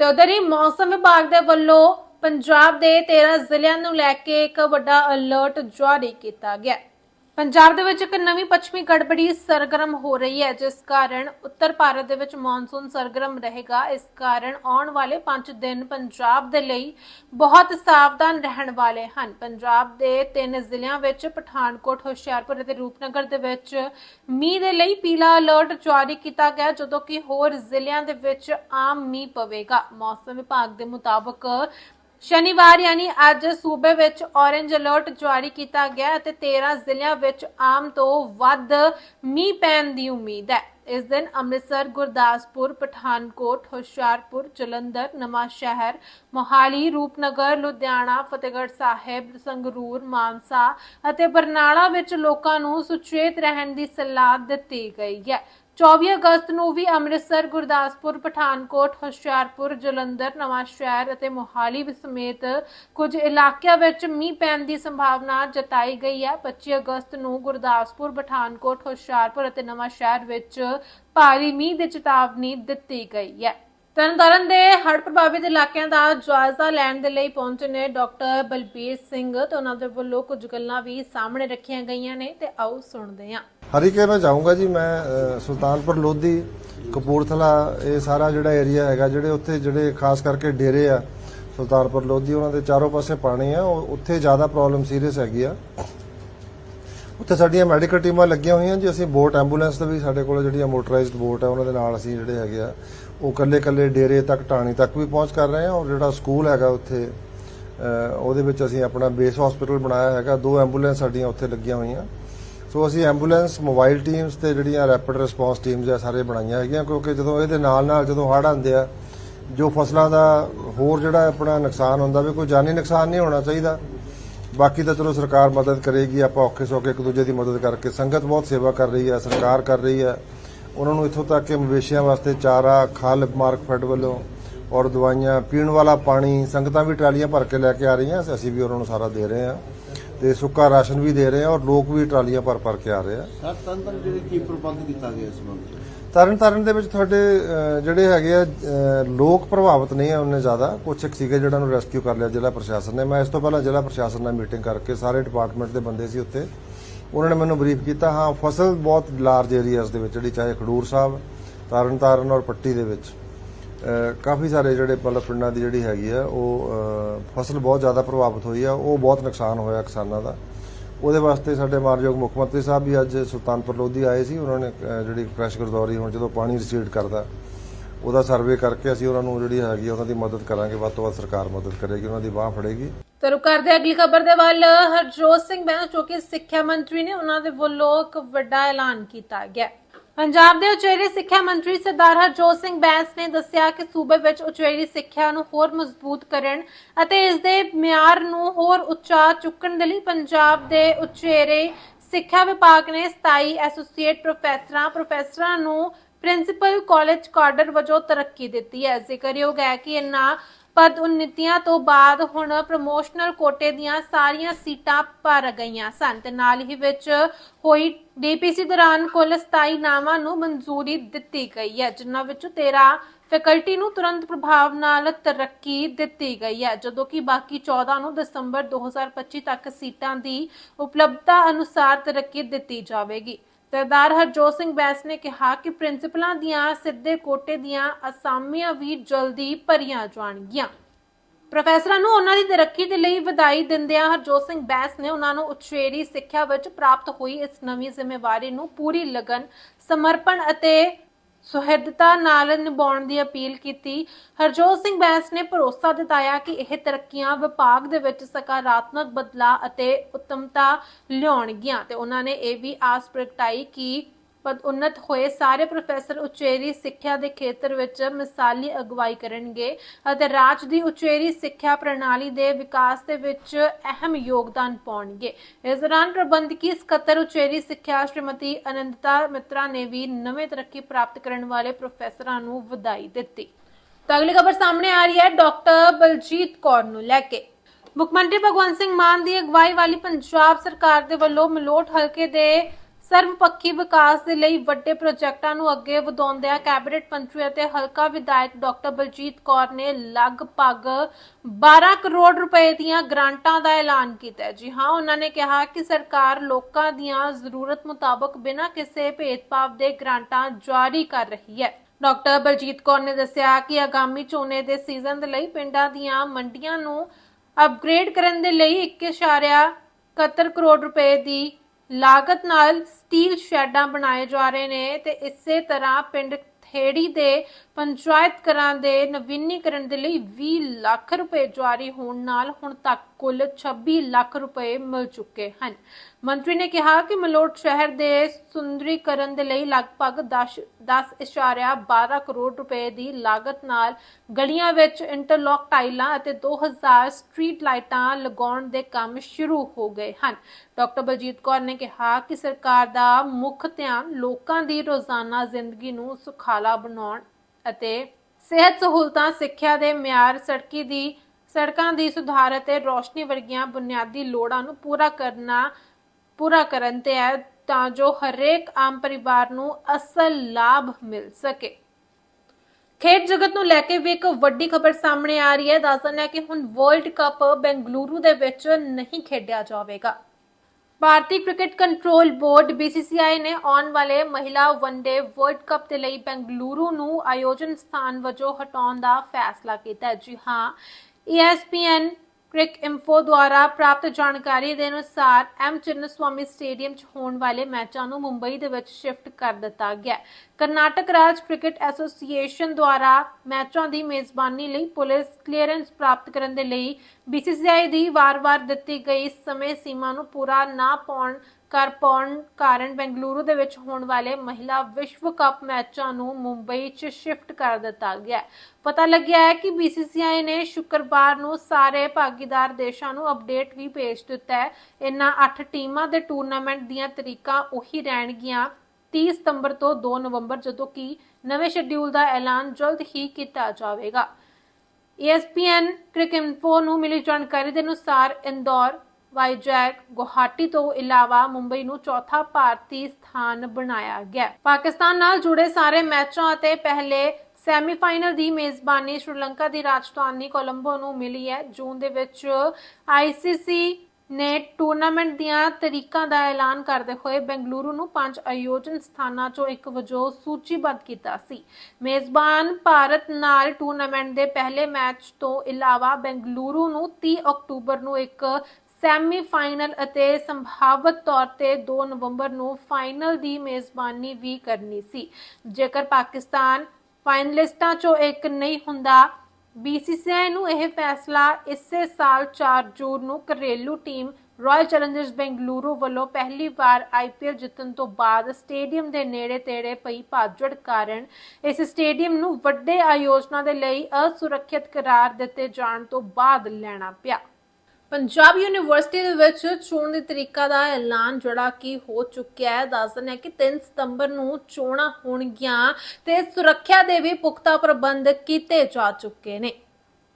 ਤੇ ਉਧਰ ਹੀ ਮੌਸਮ ਵਿਭਾਗ ਦੇ ਵੱਲੋਂ ਪੰਜਾਬ ਦੇ 13 ਜ਼ਿਲ੍ਹਿਆਂ ਨੂੰ ਲੈ ਕੇ ਇੱਕ ਵੱਡਾ ਅਲਰਟ ਜਾਰੀ ਕੀਤਾ ਗਿਆ ਪੰਜਾਬ ਦੇ ਵਿੱਚ ਇੱਕ ਨਵੀਂ ਪੱਛਮੀ ਗੜਬੜੀ ਸਰਗਰਮ ਹੋ ਰਹੀ ਹੈ, ਜਿਸ ਕਾਰਨ ਉੱਤਰ ਭਾਰਤ ਦੇ ਵਿੱਚ ਮੌਨਸੂਨ ਸਰਗਰਮ ਰਹੇਗਾ। ਇਸ ਕਾਰਨ ਆਉਣ ਵਾਲੇ 5 ਦਿਨ ਪੰਜਾਬ ਦੇ ਲਈ ਬਹੁਤ ਸਾਵਧਾਨ ਰਹਿਣ ਵਾਲੇ ਹਨ। ਪੰਜਾਬ ਦੇ ਤਿੰਨ ਜ਼ਿਲ੍ਹਿਆਂ ਵਿੱਚ ਪਠਾਨਕੋਟ, ਹੁਸ਼ਿਆਰਪੁਰ ਅਤੇ ਰੂਪਨਗਰ ਦੇ ਵਿੱਚ ਮੀਂਹ ਦੇ ਲਈ ਪੀਲਾ ਅਲਰਟ ਜਾਰੀ ਕੀਤਾ ਗਿਆ, ਜਦੋਂ ਕਿ ਹੋਰ ਜ਼ਿਲ੍ਹਿਆਂ ਦੇ ਵਿੱਚ ਆਮ ਮੀਂਹ ਪਵੇਗਾ। ਮੌਸਮ ਵਿਭਾਗ ਦੇ ਮੁਤਾਬਕ ਸ਼ਨੀਵਾਰ ਯਾਨੀ ਅੱਜ ਸੂਬੇ ਵਿੱਚ ਔਰੇਂਜ ਅਲਰਟ ਜਾਰੀ ਕੀਤਾ ਗਿਆ ਹੈ ਅਤੇ 13 ਜ਼ਿਲ੍ਹਿਆਂ ਵਿੱਚ ਆਮ ਤੋਂ ਵੱਧ ਮੀਂਹ ਪੈਣ ਦੀ ਉਮੀਦ ਹੈ। ਇਸ ਦਿਨ ਅੰਮ੍ਰਿਤਸਰ, ਗੁਰਦਾਸਪੁਰ, ਪਠਾਨਕੋਟ, ਹੁਸ਼ਿਆਰਪੁਰ, ਜਲੰਧਰ ਨਵਾਂ ਸ਼ਹਿਰ ਮੋਹਾਲੀ, ਰੂਪਨਗਰ, ਲੁਧਿਆਣਾ, ਫਤਿਹਗੜ੍ਹ ਸਾਹਿਬ, ਸੰਗਰੂਰ, ਮਾਨਸਾ ਅਤੇ ਬਰਨਾਲਾ ਵਿੱਚ ਲੋਕਾਂ ਨੂੰ ਸੁਚੇਤ ਰਹਿਣ ਦੀ ਸਲਾਹ ਦਿੱਤੀ ਗਈ ਹੈ। 24 ਅਗਸਤ ਨੂੰ ਵੀ ਅੰਮ੍ਰਿਤਸਰ, ਗੁਰਦਾਸਪੁਰ, ਪਠਾਨਕੋਟ, ਹੁਸ਼ਿਆਰਪੁਰ, ਜਲੰਧਰ, ਨਵਾਂ ਸ਼ਹਿਰ ਅਤੇ ਮੋਹਾਲੀ ਸਮੇਤ ਕੁਝ ਇਲਾਕਿਆਂ ਵਿੱਚ ਮੀਂਹ ਪੈਣ ਦੀ ਸੰਭਾਵਨਾ ਜਤਾਈ ਗਈ ਹੈ। 25 ਅਗਸਤ ਨੂੰ ਗੁਰਦਾਸਪੁਰ, ਪਠਾਨਕੋਟ, ਹੁਸ਼ਿਆਰਪੁਰ ਅਤੇ ਨਵਾਂ ਸ਼ਹਿਰ ਵਿੱਚ ਭਾਰੀ ਮੀਂਹ ਦੀ ਚੇਤਾਵਨੀ ਦਿੱਤੀ ਗਈ ਹੈ। ਤਰਨਤਾਰਨ ਦੇ ਹੜ੍ਹ ਪ੍ਰਭਾਵਿਤ ਇਲਾਕਿਆਂ ਦਾ ਜਾਇਜ਼ਾ ਲੈਣ ਦੇ ਲਈ ਪਹੁੰਚੇ ਨੇ ਡਾਕਟਰ ਬਲਬੀਰ ਸਿੰਘ ਤੇ ਉਹਨਾਂ ਦੇ ਵੱਲੋਂ ਕੁਝ ਗੱਲਾਂ ਵੀ ਸਾਹਮਣੇ ਰੱਖੀਆਂ ਗਈਆਂ ਨੇ ਤੇ ਆਓ ਸੁਣਦੇ ਹਾਂ। ਹਰੀਕੇ ਮੈਂ ਜਾਊਂਗਾ ਜੀ, ਮੈਂ ਸੁਲਤਾਨਪੁਰ, ਲੋਧੀ, ਕਪੂਰਥਲਾ, ਇਹ ਸਾਰਾ ਜਿਹੜਾ ਏਰੀਆ ਹੈਗਾ, ਜਿਹੜੇ ਉੱਥੇ ਜਿਹੜੇ ਖਾਸ ਕਰਕੇ ਡੇਰੇ ਆ, ਸੁਲਤਾਨਪੁਰ, ਲੋਧੀ, ਉਹਨਾਂ ਦੇ ਚਾਰੋਂ ਪਾਸੇ ਪਾਣੀ ਆ, ਉਹ- ਉੱਥੇ ਜ਼ਿਆਦਾ ਪ੍ਰੋਬਲਮ ਸੀਰੀਅਸ ਹੈਗੀ ਆ। ਉੱਥੇ ਸਾਡੀਆਂ ਮੈਡੀਕਲ ਟੀਮਾਂ ਲੱਗੀਆਂ ਹੋਈਆਂ ਜੀ, ਅਸੀਂ ਬੋਟ ਐਂਬੂਲੈਂਸ ਤੇ ਵੀ ਸਾਡੇ ਕੋਲ ਜਿਹੜੀਆਂ ਮੋਟਰਾਈਜ਼ਡ ਬੋਟ ਆ, ਉਹਨਾਂ ਦੇ ਨਾਲ ਅਸੀਂ ਜਿਹੜੇ ਹੈਗੇ ਆ, ਉਹ ਕੱਲੇ ਕੱਲੇ ਡੇਰੇ ਤੱਕ ਟਾਣੀ ਤੱਕ ਵੀ ਪਹੁੰਚ ਕਰ ਰਹੇ ਆ, ਔਰ ਜਿਹੜਾ ਸਕੂਲ ਹੈਗਾ ਉੱਥੇ ਉਹਦੇ ਵਿੱਚ ਅਸੀਂ ਆਪਣਾ ਬੇਸ ਹਸਪੀਟਲ ਬਣਾਇਆ ਹੈਗਾ, ਦੋ ਐਂਬੂਲੈਂਸ ਸਾਡੀਆਂ ਉੱਥੇ ਲੱਗੀਆਂ ਹੋਈਆਂ। ਸੋ ਅਸੀਂ ਐਂਬੂਲੈਂਸ, ਮੋਬਾਈਲ ਟੀਮਸ ਤੇ ਜਿਹੜੀਆਂ ਰੈਪਿਡ ਰਿਸਪੌਂਸ ਟੀਮਸ ਆ, ਸਾਰੇ ਬਣਾਈਆਂ ਹੈਗੀਆਂ, ਕਿਉਂਕਿ ਜਦੋਂ ਇਹਦੇ ਨਾਲ ਨਾਲ ਜਦੋਂ ਹੜ੍ਹ ਆਉਂਦੇ ਆ, ਜੋ ਫਸਲਾਂ ਦਾ ਹੋਰ ਜਿਹੜਾ ਆਪਣਾ ਨੁਕਸਾਨ ਹੁੰਦਾ ਵੀ ਕੋਈ ਜਾਨੀ ਨੁਕਸਾਨ ਨਹੀਂ ਹੋਣਾ ਚਾਹੀਦਾ। ਬਾਕੀ ਤਾਂ ਚਲੋ ਸਰਕਾਰ ਮਦਦ ਕਰੇਗੀ, ਆਪਾਂ ਔਖੇ ਸੌਖੇ ਇੱਕ ਦੂਜੇ ਦੀ ਮਦਦ ਕਰਕੇ ਸੰਗਤ ਬਹੁਤ ਸੇਵਾ ਕਰ ਰਹੀ ਹੈ ਸਰਕਾਰ ਕਰ ਰਹੀ ਹੈ ਉਹਨਾਂ ਨੂੰ ਇੱਥੋਂ ਤੱਕ ਕਿ ਮਵੇਸ਼ੀਆਂ ਵਾਸਤੇ ਚਾਰਾ, ਖਲ ਮਾਰਕ ਫੈਡ ਵੱਲੋਂ ਔਰ ਦਵਾਈਆਂ, ਪੀਣ ਵਾਲਾ ਪਾਣੀ, ਸੰਗਤਾਂ ਵੀ ਟਰਾਲੀਆਂ ਭਰ ਕੇ ਲੈ ਕੇ ਆ ਰਹੀਆਂ, ਅਸੀਂ ਵੀ ਉਹਨਾਂ ਨੂੰ ਸਾਰਾ ਦੇ ਰਹੇ ਹਾਂ। ਤੇ ਸੁੱਕਾ ਰਾਸ਼ਨ ਵੀ ਦੇ ਰਹੇ ਹਾਂ ਔਰ ਲੋਕ ਵੀ ਟਰਾਲੀਆਂ ਭਰ ਭਰ ਕੇ ਆ ਰਹੇ ਆ। ਸਰ ਤੰਤਰ ਜਿਹੜੇ ਕੀ ਪ੍ਰਬੰਧ ਕੀਤਾ ਗਿਆ ਇਸ ਸੰਬੰਧ ਤਰਨ ਤਾਰਨ ਦੇ ਵਿੱਚ ਤੁਹਾਡੇ ਜਿਹੜੇ ਹੈਗੇ ਆ ਲੋਕ ਪ੍ਰਭਾਵਿਤ ਨਹੀਂ ਆ ਉਹਨੇ ਜ਼ਿਆਦਾ। ਕੁਝ ਇੱਕ ਸੀਗੇ ਜਿਹੜਾ ਨੂੰ ਰੈਸਕਿਊ ਕਰ ਲਿਆ ਜ਼ਿਲ੍ਹਾ ਪ੍ਰਸ਼ਾਸਨ ਨੇ। ਮੈਂ ਇਸ ਤੋਂ ਪਹਿਲਾਂ ਜ਼ਿਲ੍ਹਾ ਪ੍ਰਸ਼ਾਸਨ ਨਾਲ ਮੀਟਿੰਗ ਕਰਕੇ ਸਾਰੇ ਡਿਪਾਰਟਮੈਂਟ ਦੇ ਬੰਦੇ ਸੀ ਉੱਥੇ। ਉਹਨਾਂ ਨੇ ਮੈਨੂੰ ਬਰੀਫ ਕੀਤਾ ਹਾਂ ਫਸਲ ਬਹੁਤ ਲਾਰਜ ਏਰੀਆਜ਼ ਦੇ ਵਿੱਚ ਜਿਹੜੀ ਚਾਹੇ ਖਡੂਰ ਸਾਹਿਬ ਤਾਰਨ ਤਾਰਨ ਔਰ ਪੱਟੀ ਦੇ ਵਿੱਚ। ਕਾਫੀ ਸਾਰੇ ਜਿਹੜੇ ਮਤਲਬ ਪਿੰਡਾਂ ਦੀ ਜਿਹੜੀ ਹੈਗੀ ਆ, ਉਹ ਫਸਲ ਬਹੁਤ ਜ਼ਿਆਦਾ ਪ੍ਰਭਾਵਿਤ ਹੋਈ ਆ, ਉਹ ਬਹੁਤ ਨੁਕਸਾਨ ਹੋਇਆ ਕਿਸਾਨਾਂ ਦਾ। ਉਹਦੇ ਵਾਸਤੇ ਸਾਡੇ ਮਾਨਯੋਗ ਮੁੱਖ ਮੰਤਰੀ ਸਾਹਿਬ ਵੀ ਅੱਜ ਸੁਲਤਾਨਪੁਰ ਲੋਧੀ ਆਏ ਸੀ, ਉਹਨਾਂ ਨੇ ਜਿਹੜੀ ਫਰੈਸ਼ ਗੁਰਦੌਰੀ ਹੁਣ ਜਦੋਂ ਪਾਣੀ ਰਿਸੀਡ ਕਰਦਾ, ਉਹਦਾ ਸਰਵੇ ਕਰਕੇ ਅਸੀਂ ਉਹਨਾਂ ਨੂੰ ਜਿਹੜੀ ਹੈਗੀ ਉਹਨਾਂ ਦੀ ਮਦਦ ਕਰਾਂਗੇ, ਵੱਧ ਤੋਂ ਵੱਧ ਸਰਕਾਰ ਮਦਦ ਕਰੇਗੀ, ਉਹਨਾਂ ਦੀ ਬਾਹ ਫੜੇਗੀ। ਤੇ ਰੁਕ ਕਰਦੇ ਅਗਲੀ ਖਬਰ ਦੇ ਵੱਲ। ਹਰਜੋਤ ਸਿੰਘ ਬੈਂਸ ਜੋ ਕਿ ਸਿੱਖਿਆ ਮੰਤਰੀ ਨੇ, ਉਹਨਾਂ ਦੇ ਵੱਲੋਂ ਇੱਕ ਵੱਡਾ ਐਲਾਨ ਕੀਤਾ ਗਿਆ। ਪੰਜਾਬ ਦੇ ਉਚੇਰੀ ਸਿੱਖਿਆ ਮੰਤਰੀ ਸਰਦਾਰ ਹਰਜੋਤ ਸਿੰਘ ਬੈਂਸ ਨੇ ਦੱਸਿਆ ਕਿ ਸੂਬੇ ਵਿੱਚ ਉਚੇਰੀ ਸਿੱਖਿਆ ਨੂੰ ਹੋਰ ਮਜ਼ਬੂਤ ਕਰਨ ਅਤੇ ਇਸ ਦੇ ਮਿਆਰ ਨੂੰ ਹੋਰ ਉੱਚਾ ਚੁੱਕਣ ਦੇ ਲਈ ਪੰਜਾਬ ਦੇ ਉਚੇਰੇ ਸਿੱਖਿਆ ਵਿਭਾਗ ਨੇ 27 ਐਸੋਸੀਏਟ ਪ੍ਰੋਫੈਸਰਾਂ ਪ੍ਰੋਫੈਸਰਾਂ ਨੂੰ ਪ੍ਰਿੰਸੀਪਲ ਕਾਲਜ ਕਾਡਰ ਵਜੋਂ ਤਰੱਕੀ ਦਿੱਤੀ ਹੈ। ਜ਼ਿਕਰਯੋਗ ਹੈ ਕਿ ਇਨ੍ਹਾਂ ਪਦ ਉન્નਤੀਆਂ ਤੋਂ ਬਾਅਦ ਹੁਣ ਪ੍ਰਮੋਸ਼ਨਲ ਕੋਟੇ ਦੀਆਂ ਸਾਰੀਆਂ ਸੀਟਾਂ ਭਰ ਗਈਆਂ ਸਨ ਤੇ ਨਾਲ ਹੀ ਵਿੱਚ ਹੋਈ ਡੀਪੀਸੀ ਦੌਰਾਨ ਕੁੱਲ 27 ਨਾਵਾਂ ਨੂੰ ਮਨਜ਼ੂਰੀ ਦਿੱਤੀ ਗਈ ਹੈ, ਜਿਨ੍ਹਾਂ ਵਿੱਚੋਂ 13 ਫੈਕਲਟੀ ਨੂੰ ਤੁਰੰਤ ਪ੍ਰਭਾਵ ਨਾਲ ਤਰੱਕੀ ਦਿੱਤੀ ਗਈ ਹੈ, ਜਦੋਂ ਕਿ ਬਾਕੀ 14 ਨੂੰ ਦਸੰਬਰ 2025 ਤੱਕ ਸੀਟਾਂ ਦੀ ਉਪਲਬਧਤਾ ਅਨੁਸਾਰ ਤਰੱਕੀ ਦਿੱਤੀ ਜਾਵੇਗੀ। ਸਰਦਾਰ ਹਰਜੋਤ ਸਿੰਘ ਬੈਂਸ ਨੇ ਕਿਹਾ ਕਿ ਪ੍ਰਿੰਸੀਪਲਾਂ ਦੀਆਂ, ਸਿੱਧੇ ਕੋਟੇ ਦੀਆਂ ਅਸਾਮੀਆਂ ਵੀ ਜਲਦੀ ਭਰੀਆਂ ਜਾਣਗੀਆਂ। ਪ੍ਰੋਫੈਸਰਾਂ ਨੂੰ ਉਹਨਾਂ ਦੀ ਤਰੱਕੀ ਦੇ ਲਈ ਵਧਾਈ ਦਿੰਦਿਆਂ ਹਰਜੋਤ ਸਿੰਘ ਬੈਂਸ ਨੇ ਉਹਨਾਂ ਨੂੰ ਉਚੇਰੀ ਸਿੱਖਿਆ ਵਿੱਚ ਪ੍ਰਾਪਤ ਹੋਈ। ਇਸ ਨਵੀਂ ਜ਼ਿੰਮੇਵਾਰੀ ਨੂੰ ਪੂਰੀ ਲਗਨ, ਸਮਰਪਣ ਅਤੇ ਸੁਹਿਰਦਤਾ ਨਾਲ ਨਿਭਾਉਣ ਦੀ ਅਪੀਲ ਕੀਤੀ। ਹਰਜੋਤ ਸਿੰਘ ਬੈਂਸ ਨੇ ਭਰੋਸਾ ਦਿਤਾਇਆ ਕਿ ਇਹ ਤਰੱਕੀਆਂ ਵਿਭਾਗ ਦੇ ਵਿੱਚ ਸਕਾਰਾਤਮਕ ਬਦਲਾਅ ਅਤੇ ਉੱਤਮਤਾ ਲਿਆਉਣਗੀਆਂ ਤੇ ਉਹਨਾਂ ਨੇ ਇਹ ਵੀ ਆਸ ਪ੍ਰਗਟਾਈ ਕਿ ਪਦ ਹੋਏ ਸਾਰੇ ਪ੍ਰੋਫੈਸਰ ਉਚੇਰੀ ਸਿੱਖਿਆ ਦੇ ਖੇਤਰ ਵਿੱਚ ਮਿਸਾਲੀ ਅਗਵਾਈ ਕਰਨਗੇ ਅਤੇ ਰਾਜ ਦੀ ਉਚੇਰੀ ਸਿੱਖਿਆ ਪ੍ਰਣਾਲੀ ਦੇ ਵਿਕਾਸ ਦੇ ਵਿੱਚ ਅਹਿਮ ਯੋਗਦਾਨ ਪਾਉਣਗੇ। ਇਸ ਦੌਰਾਨ ਪ੍ਰਬੰਧਕੀ ਸਕੱਤਰ ਉਚੇਰੀ ਸਿੱਖਿਆ ਸ਼੍ਰੀਮਤੀ ਅਨੰਦਤਾ ਮਿਤਰਾ ਨੇ ਵੀ ਨਵੇਂ ਤਰੱਕੀ ਪ੍ਰਾਪਤ ਕਰਨ ਵਾਲੇ ਪ੍ਰੋਫੈਸਰਾਂ ਨੂੰ ਵਧਾਈ ਦਿੱਤੀ। ਤਾਂ ਅਗਲੀ ਖਬਰ ਸਾਹਮਣੇ ਆ ਰਹੀ ਹੈ, ਡਾਕਟਰ ਬਲਜੀਤ ਕੌਰ ਨੂੰ ਲੈ ਕੇ। ਮੁੱਖ ਮੰਤਰੀ ਭਗਵੰਤ ਸਿੰਘ ਮਾਨ ਦੀ ਅਗਵਾਈ ਵਾਲੀ ਪੰਜਾਬ ਸਰਕਾਰ ਦੇ ਵੱਲੋਂ ਮਲੋਟ ਹਲਕੇ ਦੇ ਸਰਵਪੱਖੀ ਵਿਕਾਸ ਦੇ ਲਈ ਵੱਡੇ ਪ੍ਰੋਜੈਕਟਾਂ ਨੂੰ ਅੱਗੇ ਵਧਾਉਂਦਿਆਂ ਕੈਬਨਿਟ ਮੰਤਰੀ ਅਤੇ ਹਲਕਾ ਵਿਧਾਇਕ ਡਾਕਟਰ ਬਲਜੀਤ ਕੌਰ ਨੇ ਲਗਭਗ 12 ਕਰੋੜ ਰੁਪਏ ਦੀਆਂ ਗ੍ਰਾਂਟਾਂ ਦਾ ਐਲਾਨ ਕੀਤਾ ਹੈ। ਜੀ ਹਾਂ, ਉਹਨਾਂ ਨੇ ਕਿਹਾ ਕਿ ਸਰਕਾਰ ਲੋਕਾਂ ਦੀਆਂ ਜ਼ਰੂਰਤ ਮੁਤਾਬਕ ਬਿਨਾਂ ਕਿਸੇ ਭੇਦਭਾਵ ਦੇ ਗ੍ਰਾਂਟਾਂ ਜਾਰੀ ਕਰ ਰਹੀ ਹੈ। ਡਾਕਟਰ ਬਲਜੀਤ ਕੌਰ ਨੇ ਦੱਸਿਆ ਕਿ ਆਗਾਮੀ ਝੋਨੇ ਦੇ ਸੀਜ਼ਨ ਦੇ ਲਈ ਪਿੰਡਾਂ ਦੀਆਂ ਮੰਡੀਆਂ ਨੂੰ ਅਪਗ੍ਰੇਡ ਕਰਨ ਦੇ ਲਈ 1.71 ਕਰੋੜ ਰੁਪਏ ਦੀ ਲਾਗਤ ਨਾਲ ਸਟੀਲ ਸ਼ੈੱਡਾਂ ਬਣਾਏ ਜਾ ਰਹੇ ਨੇ ਤੇ ਇਸੇ ਤਰ੍ਹਾਂ ਪਿੰਡ ਥੇੜੀ ਦੇ ਪੰਚਾਇਤ ਕਰਾਂ ਦੇ ਨਵੀਨੀਕਰਨ ਦੇ ਲਈ 20 ਲੱਖ ਰੁਪਏ ਜਾਰੀ ਹੋਣ ਨਾਲ ਹੁਣ ਤੱਕ ਕੁੱਲ 26 ਲੱਖ ਰੁਪਏ ਮਿਲ ਚੁੱਕੇ ਹਨ। ਮੰਤਰੀ ਨੇ ਕਿਹਾ ਕਿ ਮਲੋਟ ਸ਼ਹਿਰ ਦੇ ਸੁੰਦਰੀਕਰਨ ਦੇ ਲਈ ਲਗਭਗ 10 10.12 ਕਰੋੜ ਰੁਪਏ ਦੀ ਲਾਗਤ ਨਾਲ ਗਲੀਆਂ ਵਿੱਚ ਇੰਟਰਲੌਕ ਟਾਈਲਾਂ ਅਤੇ 2000 ਸਟਰੀਟ ਲਾਈਟਾਂ ਲਗਾਉਣ ਦੇ ਕੰਮ ਸ਼ੁਰੂ ਹੋ ਗਏ ਹਨ। ਡਾਕਟਰ ਬਲਜੀਤ ਕੌਰ ਨੇ ਕਿਹਾ ਕਿ ਸਰਕਾਰ ਦਾ ਮੁੱਖ ਧਿਆਨ ਲੋਕਾਂ ਦੀ ਰੋਜ਼ਾਨਾ ਜ਼ਿੰਦਗੀ ਨੂੰ ਸੁਖਾਲਾ ਬਣਾਉਣ ਅਤੇ ਸਿਹਤ ਸਹੂਲਤਾਂ, ਸਿੱਖਿਆ ਦੇ ਮਿਆਰ, ਸੜਕੀ ਦੀ, ਸੜਕਾਂ ਦੀ ਸੁਧਾਰ ਅਤੇ ਰੋਸ਼ਨੀ ਵਰਗੀਆਂ ਬੁਨਿਆਦੀ ਲੋੜਾਂ ਨੂੰ ਪੂਰਾ ਕਰਨਾ ਪੂਰਾ ਕਰਨ ਤੇ ਹੈ ਤਾਂ ਜੋ ਹਰੇਕ ਆਮ ਪਰਿਵਾਰ ਨੂੰ ਅਸਲ ਲਾਭ ਮਿਲ ਸਕੇ। ਖੇਡ ਜਗਤ ਨੂੰ ਲੈ ਕੇ ਵੀ ਇੱਕ ਵੱਡੀ ਖਬਰ ਸਾਹਮਣੇ ਆ ਰਹੀ ਹੈ। ਦੱਸਣ ਹੈ ਕਿ ਹੁਣ ਵਰਲਡ ਕੱਪ ਬੈਂਗਲੁਰੂ ਦੇ ਵਿੱਚ ਨਹੀਂ ਖੇਡਿਆ ਜਾਵੇਗਾ। ਭਾਰਤੀ ਕ੍ਰਿਕਟ ਕੰਟਰੋਲ ਬੋਰਡ BCCI ਨੇ ਆਉਣ ਵਾਲੇ ਮਹਿਲਾ ਵਨਡੇ ਵਰਲਡ ਕੱਪ ਦੇ ਲਈ ਬੈਂਗਲੁਰੂ ਨੂੰ ਆਯੋਜਨ ਸਥਾਨ ਵਜੋਂ ਹਟਾਉਣ ਦਾ ਫੈਸਲਾ ਕੀਤਾ ਹੈ। ਜੀ ਹਾਂ E ESPN ਕ੍ਰਿਕ ਇਨਫੋ ਦੁਆਰਾ ਪ੍ਰਾਪਤ ਜਾਣਕਾਰੀ ਦੇ ਅਨੁਸਾਰ ਐਮ ਚਿੰਨਸਵਾਮੀ ਸਟੇਡੀਅਮ 'ਚ ਹੋਣ ਵਾਲੇ ਮੈਚਾਂ ਨੂੰ ਮੁੰਬਈ ਦੇ ਵਿੱਚ ਸ਼ਿਫਟ ਕਰ ਦਿੱਤਾ ਗਿਆ ਕਰਨਾਟਕ ਰਾਜ ਕ੍ਰਿਕਟ ਐਸੋਸੀਏਸ਼ਨ ਦੁਆਰਾ ਮੈਚਾਂ ਦੀ ਮੇਜ਼ਬਾਨੀ ਲਈ ਪੁਲਿਸ ਕਲੀਅਰੈਂਸ ਪ੍ਰਾਪਤ ਕਰਨ ਦੇ ਲਈ BCCI ਦੀ ਵਾਰ-ਵਾਰ ਦਿੱਤੀ ਗਈ ਸਮੇਂ ਸੀਮਾ ਨੂੰ ਪੂਰਾ ਨਾ ਪਾਉਣ ਕਰ ਪਾਉਣ ਕਾਰਨ ਬੈਂਗਲੁਰੂ ਦੇ ਵਿੱਚ ਹੋਣ ਵਾਲੇ ਮਹਿਲਾ ਵਿਸ਼ਵ ਕੱਪ ਮੈਚਾਂ ਨੂੰ ਮੁੰਬਈ 'ਚ ਸ਼ਿਫਟ ਕਰ ਦਿੱਤਾ ਗਿਆ ਹੈ। ਪਤਾ ਲੱਗਿਆ ਹੈ ਕਿ BCCI ਨੇ ਸ਼ੁੱਕਰਵਾਰ ਨੂੰ ਸਾਰੇ ਭਾਗੀਦਾਰ ਦੇਸ਼ਾਂ ਨੂੰ ਅਪਡੇਟ ਵੀ ਭੇਜ ਦਿੱਤਾ ਹੈ। ਇਨ੍ਹਾਂ 8 ਟੀਮਾਂ ਦੇ ਟੂਰਨਾਮੈਂਟ ਦੀਆਂ ਤਰੀਕਾਂ ਉਹੀ ਰਹਿਣਗੀਆਂ। 30 ਸਤੰਬਰ ਤੋਂ 2 ਨਵੰਬਰ, ਜਦੋਂ ਕਿ ਨਵੇਂ ਸ਼ੈਡਿਊਲ ਦਾ ਐਲਾਨ ਜਲਦ ਹੀ ਕੀਤਾ ਜਾਵੇਗਾ। ESPN ਕ੍ਰਿਕਇਨਫੋ ਨੂੰ ਮਿਲੀ ਜਾਣਕਾਰੀ ਦੇ ਅਨੁਸਾਰ ਇੰਦੌਰ ਵਾਈਜੈਕ ਗੁਹਾਟੀ ਤੋਂ ਇਲਾਵਾ ਮੁੰਬਈ ਨੂੰ ਚੌਥਾ ਭਾਰਤੀ ਸਥਾਨ ਬਣਾਇਆ ਗਿਆ। ਪਾਕਿਸਤਾਨ ਨਾਲ ਜੁੜੇ ਸਾਰੇ ਮੈਚਾਂ ਅਤੇ ਪਹਿਲੇ ਸੈਮੀਫਾਈਨਲ ਦੀ ਮੇਜ਼ਬਾਨੀ ਸ਼੍ਰੀਲੰਕਾ ਦੀ ਰਾਜਧਾਨੀ ਕੋਲੰਬੋ ਨੂੰ ਮਿਲੀ ਹੈ। ਜੂਨ ਦੇ ਵਿੱਚ ICC ਨੇ ਟੂਰਨਾਮੈਂਟ ਦੀਆਂ ਤਰੀਕਾਂ ਦਾ ਐਲਾਨ ਕਰਦੇ ਹੋਏ ਬੈਂਗਲੁਰੂ ਨੂੰ ਪੰਜ ਆਯੋਜਨ ਸਥਾਨਾਂ ਚੋਂ ਇੱਕ ਵਜੋਂ ਸੂਚੀਬੱਧ ਕੀਤਾ ਸੀ। ਮੇਜ਼ਬਾਨ ਭਾਰਤ ਨਾਲ ਟੂਰਨਾਮੈਂਟ ਦੇ ਪਹਿਲੇ ਮੈਚ ਤੋਂ ਇਲਾਵਾ ਬੈਂਗਲੁਰੂ ਨੂੰ 30 ਅਕਤੂਬਰ ਨੂੰ ਇੱਕ ਸੈਮੀਫਾਈਨਲ ਅਤੇ ਸੰਭਾਵਤ ਤੌਰ ਤੇ 2 ਨਵੰਬਰ ਨੂੰ ਫਾਈਨਲ ਦੀ ਮੇਜ਼ਬਾਨੀ ਵੀ ਕਰਨੀ ਸੀ। ਜੇਕਰ ਪਾਕਿਸਤਾਨ ਫਾਈਨਲਿਸਟਾਂ ਚੋਂ ਇੱਕ ਨਹੀਂ ਹੁੰਦਾ BCCI ਨੂੰ ਇਹ ਫੈਸਲਾ ਇਸੇ ਸਾਲ 4 ਜੂਨ ਨੂੰ ਘਰੇਲੂ ਟੀਮ ਰਾਇਲ ਚੈਲੰਜਰਸ ਬੈਂਗਲੁਰੂ ਵੱਲੋਂ ਪਹਿਲੀ ਵਾਰ IPL ਜਿੱਤਣ ਤੋਂ ਬਾਅਦ ਸਟੇਡੀਅਮ ਦੇ ਨੇੜੇ ਤੇੜੇ ਪਈ ਭਾਜੜ ਕਾਰਨ ਇਸ ਸਟੇਡੀਅਮ ਨੂੰ ਵੱਡੇ ਆਯੋਜਨਾਂ ਦੇ ਲਈ ਅਸੁਰੱਖਿਅਤ ਕਰਾਰ ਦਿੱਤੇ ਜਾਣ ਤੋਂ ਬਾਅਦ ਲੈਣਾ ਪਿਆ। ਪੰਜਾਬ ਯੂਨੀਵਰਸਿਟੀ ਦੇ ਵਿੱਚ ਚੋਣ ਦੀ ਤਰੀਕਾ ਦਾ ਐਲਾਨ ਜਿਹੜਾ ਕਿ ਹੋ ਚੁੱਕਿਆ ਹੈ। ਦੱਸ ਦਿੰਦੇ ਹਾਂ ਕਿ 3 ਸਤੰਬਰ ਨੂੰ ਚੋਣਾਂ ਹੋਣਗੀਆਂ ਤੇ ਸੁਰੱਖਿਆ ਦੇ ਵੀ ਪੁਖਤਾ ਪ੍ਰਬੰਧ ਕੀਤੇ ਜਾ ਚੁੱਕੇ ਨੇ।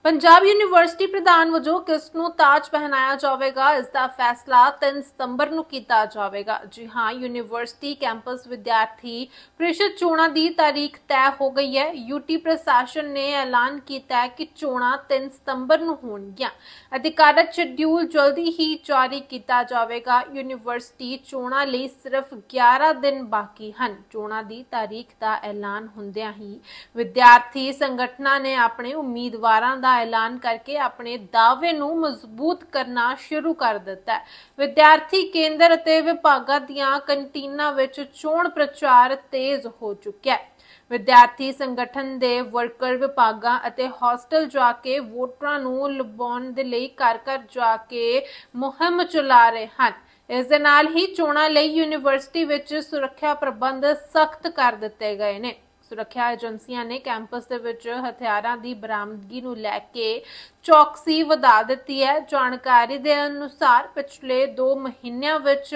ਪੰਜਾਬ ਯੂਨੀਵਰਸਿਟੀ ਪ੍ਰਧਾਨ ਵਜੋਂ ਕਿਸ ਨੂੰ ਤਾਜ ਪਹਿਨਾਇਆ ਜਾਵੇਗਾ, ਇਸ ਦਾ ਫੈਸਲਾ 3 ਸਤੰਬਰ ਨੂੰ ਕੀਤਾ ਜਾਵੇਗਾ। ਜੀ ਹਾਂ, ਯੂਨੀਵਰਸਿਟੀ ਕੈਂਪਸ ਵਿਦਿਆਰਥੀ ਪ੍ਰੀਸ਼ਦ ਚੋਣਾਂ ਦੀ ਤਾਰੀਖ ਤੈਅ ਹੋ ਗਈ ਹੈ। ਯੂਟੀ ਪ੍ਰਸ਼ਾਸਨ ਨੇ ਐਲਾਨ ਕੀਤਾ ਹੈ ਕਿ ਚੋਣਾਂ 3 ਸਤੰਬਰ ਨੂੰ ਹੋਣਗੀਆਂ। ਅਧਿਕਾਰਤ ਸ਼ਡਿਊਲ ਜਲਦੀ ਹੀ ਜਾਰੀ ਕੀਤਾ ਜਾਵੇਗਾ। ਯੂਨੀਵਰਸਿਟੀ ਚੋਣਾਂ ਲਈ ਸਿਰਫ 11 ਦਿਨ ਬਾਕੀ ਹਨ। ਚੋਣਾਂ ਦੀ ਤਾਰੀਖ ਦਾ ਐਲਾਨ ਹੁੰਦਿਆਂ ਹੀ ਵਿਦਿਆਰਥੀ ਸੰਗਠਨਾਂ ਨੇ ਆਪਣੇ ਉਮੀਦਵਾਰਾਂ ਦਾ ਦਾ ਐਲਾਨ ਕਰਕੇ ਆਪਣੇ ਦਾਅਵੇ ਨੂੰ ਮਜ਼ਬੂਤ ਕਰਨਾ ਸ਼ੁਰੂ ਕਰ ਦਿੱਤਾ ਹੈ। ਵਿਦਿਆਰਥੀ ਕੇਂਦਰ ਅਤੇ ਵਿਭਾਗਾਂ ਦੀਆਂ ਕੰਟੀਨਾਂ ਵਿੱਚ ਚੋਣ ਪ੍ਰਚਾਰ ਤੇਜ਼ ਹੋ ਚੁੱਕਿਆ ਹੈ। ਵਿਦਿਆਰਥੀ ਸੰਗਠਨ ਦੇ ਵਰਕਰ ਵਿਭਾਗਾਂ ਅਤੇ ਹੋਸਟਲ ਜਾ ਕੇ ਵੋਟਰਾਂ ਨੂੰ ਲੁਭਾਉਣ ਦੇ ਲਈ ਘਰ ਘਰ ਜਾ ਕੇ ਮੁਹਿੰਮ ਚਲਾ ਰਹੇ ਹਨ। ਇਸ ਦੇ ਨਾਲ ਹੀ ਚੋਣਾਂ ਲਈ ਯੂਨੀਵਰਸਿਟੀ ਵਿੱਚ ਸੁਰੱਖਿਆ ਪ੍ਰਬੰਧ ਸਖਤ ਕਰ ਦਿੱਤੇ ਗਏ ਨੇ। ਸੁਰੱਖਿਆ ਏਜੰਸੀਆਂ ਨੇ ਕੈਂਪਸ ਦੇ ਵਿੱਚ ਹਥਿਆਰਾਂ ਦੀ ਬਰਾਮਦਗੀ ਨੂੰ ਲੈ ਕੇ ਚੌਕਸੀ ਵਧਾ ਦਿੱਤੀ ਹੈ। ਜਾਣਕਾਰੀ ਦੇ ਅਨੁਸਾਰ ਪਿਛਲੇ 2 ਮਹੀਨਿਆਂ ਵਿੱਚ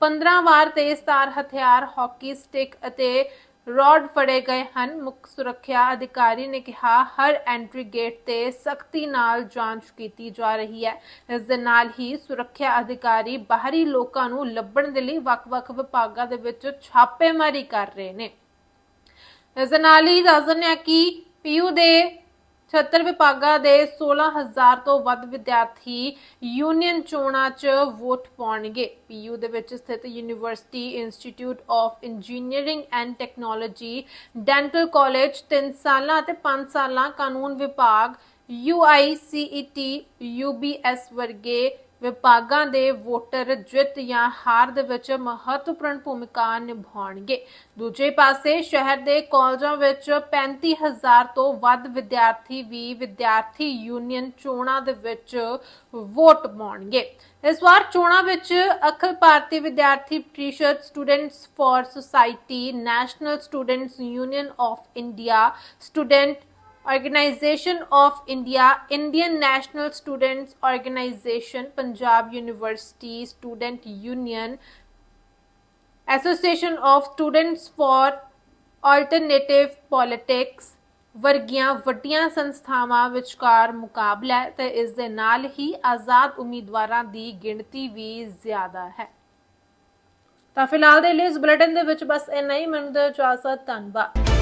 15 ਵਾਰ ਤੇਜ਼ਧਾਰ ਹਥਿਆਰ, ਹਾਕੀ ਸਟਿਕ ਅਤੇ ਰੋਡ ਫੜੇ ਗਏ ਹਨ। ਮੁੱਖ ਸੁਰੱਖਿਆ ਅਧਿਕਾਰੀ ਨੇ ਕਿਹਾ, ਹਰ ਐਂਟਰੀ ਗੇਟ ਤੇ ਸਖਤੀ ਨਾਲ ਜਾਂਚ ਕੀਤੀ ਜਾ ਰਹੀ ਹੈ। ਇਸ ਦੇ ਨਾਲ ਹੀ ਸੁਰੱਖਿਆ ਅਧਿਕਾਰੀ ਬਾਹਰੀ ਲੋਕਾਂ ਨੂੰ ਲੱਭਣ ਦੇ ਲਈ ਵੱਖ-ਵੱਖ ਵਿਭਾਗਾਂ ਦੇ ਵਿੱਚ ਛਾਪੇਮਾਰੀ ਕਰ ਰਹੇ ਨੇ। ਇਸ ਦੇ ਨਾਲ ਹੀ ਦੱਸ ਦਿੰਦੇ ਹਾਂ ਕਿ ਪੀਯੂ ਦੇ 76 ਵਿਭਾਗਾਂ ਦੇ 16000 ਤੋਂ ਵੱਧ ਵਿਦਿਆਰਥੀ ਯੂਨੀਅਨ ਚੋਣਾਂ 'ਚ ਵੋਟ ਪਾਉਣਗੇ। ਪੀਯੂ ਦੇ ਵਿੱਚ ਸਥਿਤ university institute of engineering and technology dental college 3 ਸਾਲਾਂ ਅਤੇ 5 ਸਾਲਾਂ ਕਾਨੂੰਨ ਵਿਭਾਗ UICET UBS ਵਰਗੇ ਵਿਭਾਗਾਂ ਦੇ ਵੋਟਰ ਜਿੱਤ ਜਾਂ ਹਾਰ ਦੇ ਵਿੱਚ ਮਹੱਤਵਪੂਰਨ ਭੂਮਿਕਾ ਨਿਭਾਉਣਗੇ। ਦੂਜੇ ਪਾਸੇ ਸ਼ਹਿਰ ਦੇ ਕਾਲਜਾਂ ਵਿੱਚ 35000 ਤੋਂ ਵੱਧ ਵਿਦਿਆਰਥੀ ਵੀ ਵਿਦਿਆਰਥੀ ਯੂਨੀਅਨ ਚੋਣਾਂ ਦੇ ਵਿੱਚ ਵੋਟ ਪਾਉਣਗੇ। ਇਸ ਵਾਰ ਚੋਣਾਂ ਵਿੱਚ Akhil Bharatiya Vidyarthi Parishad students for society, national students union of India, student Organization of India, Indian National Students Organization, Punjab University Student Union, Association of Students for Alternative Politics ਵਰਗੀਆਂ ਵੱਡੀਆਂ ਸੰਸਥਾਵਾਂ ਵਿਚਕਾਰ ਮੁਕਾਬਲਾ ਹੈ ਤੇ ਇਸ ਦੇ ਨਾਲ ਹੀ ਆਜ਼ਾਦ ਉਮੀਦਵਾਰਾਂ ਦੀ ਗਿਣਤੀ ਵੀ ਜ਼ਿਆਦਾ ਹੈ ਤਾਂ ਫਿਲਹਾਲ ਦੇ ਲਈ ਇਸ ਬੁਲੇਟਿਨ ਦੇ ਵਿੱਚ ਬਸ ਇੰਨਾ ਹੀ ਮੈਨੂੰ ਦਿਓ ਇਜਾਜ਼ਤ ਧੰਨਵਾਦ